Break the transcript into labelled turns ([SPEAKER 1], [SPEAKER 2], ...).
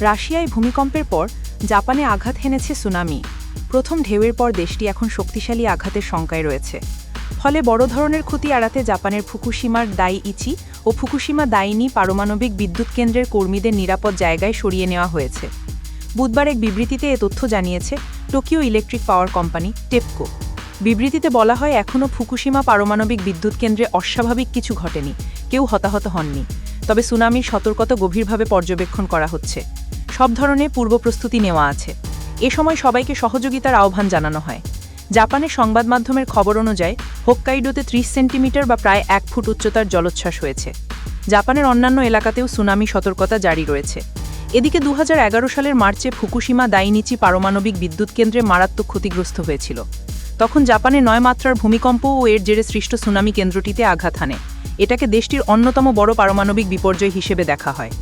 [SPEAKER 1] রাশিয়ায় ভূমিকম্পের পর জাপানে আঘাত হেনেছে সুনামি। প্রথম ঢেউয়ের পর দেশটি এখন শক্তিশালী আঘাতের শঙ্কায় রয়েছে। ফলে বড় ধরনের ক্ষতি এড়াতে জাপানের ফুকুশিমার দাই ইচি ও ফুকুশিমা দাইনি পারমাণবিক বিদ্যুৎ কেন্দ্রের কর্মীদের নিরাপদ জায়গায় সরিয়ে নেওয়া হয়েছে। বুধবার এক বিবৃতিতে এ তথ্য জানিয়েছে Tokyo electric power company TEPCO. বিবৃতিতে বলা হয়, এখনও ফুকুশিমা পারমাণবিক বিদ্যুৎ কেন্দ্রে অস্বাভাবিক কিছু ঘটেনি, কেউ হতাহত হননি। তবে সুনামির সতর্কতা গভীরভাবে পর্যবেক্ষণ করা হচ্ছে। সব ধরনের পূর্ব প্রস্তুতি নেওয়া আছে। এ সময় সবাইকে সহযোগিতার আহ্বান জানানো হয়। জাপানের সংবাদ মাধ্যমের খবর অনুযায়ী, হোক্কাইডোতে ত্রিশ সেন্টিমিটার বা প্রায় এক ফুট উচ্চতার জলোচ্ছ্বাস হয়েছে। জাপানের অন্যান্য এলাকাতেও সুনামি সতর্কতা জারি রয়েছে। এদিকে দু হাজার এগারো সালের মার্চে ফুকুশিমা দাইনিচি পারমাণবিক বিদ্যুৎ কেন্দ্রে মারাত্মক ক্ষতিগ্রস্ত হয়েছিল। তখন জাপানে নয় মাত্রার ভূমিকম্প ও এর জেরে সৃষ্ট সুনামি কেন্দ্রটিতে আঘাত হানে। এটাকে দেশটির অন্যতম বড় পারমাণবিক বিপর্যয় হিসেবে দেখা হয়।